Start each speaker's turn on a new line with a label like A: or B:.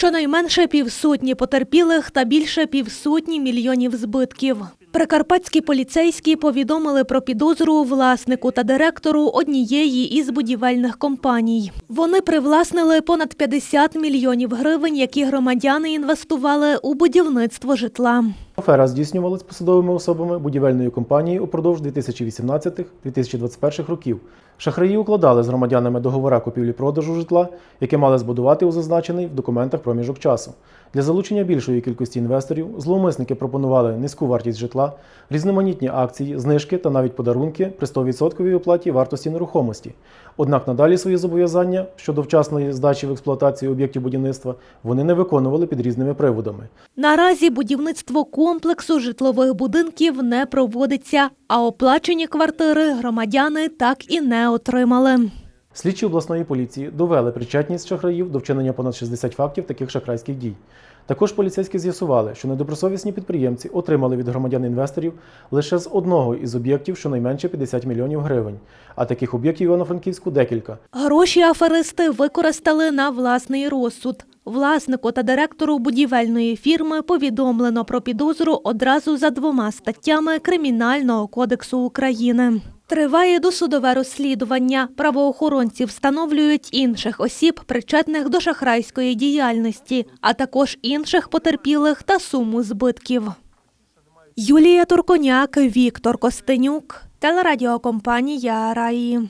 A: Щонайменше півсотні потерпілих та більше півсотні мільйонів збитків. Прикарпатські поліцейські повідомили про підозру власнику та директору однієї із будівельних компаній. Вони привласнили понад 50 мільйонів гривень, які громадяни інвестували у будівництво житла.
B: Афера здійснювалась посадовими особами будівельної компанії упродовж 2018-2021 років. Шахраї укладали з громадянами договора купівлі-продажу житла, яке мали збудувати у зазначений в документах проміжок часу. Для залучення більшої кількості інвесторів зловмисники пропонували низьку вартість житла, різноманітні акції, знижки та навіть подарунки при 100% оплаті вартості нерухомості. Однак надалі свої зобов'язання щодо вчасної здачі в експлуатацію об'єктів будівництва вони не виконували під різними приводами.
A: Наразі будівництво комплексу житлових будинків не проводиться, а оплачені квартири громадяни так і не отримали.
B: Слідчі обласної поліції довели причетність шахраїв до вчинення понад 60 фактів таких шахрайських дій. Також поліцейські з'ясували, що недобросовісні підприємці отримали від громадян-інвесторів лише з одного із об'єктів щонайменше 50 мільйонів гривень, а таких об'єктів Івано-Франківську декілька.
A: Гроші аферисти використали на власний розсуд. Власнику та директору будівельної фірми повідомлено про підозру одразу за двома статтями Кримінального кодексу України. Триває досудове розслідування. Правоохоронці встановлюють інших осіб, причетних до шахрайської діяльності, а також інших потерпілих та суму збитків. Юлія Турконяк, Віктор Костенюк, телерадіокомпанія Раї.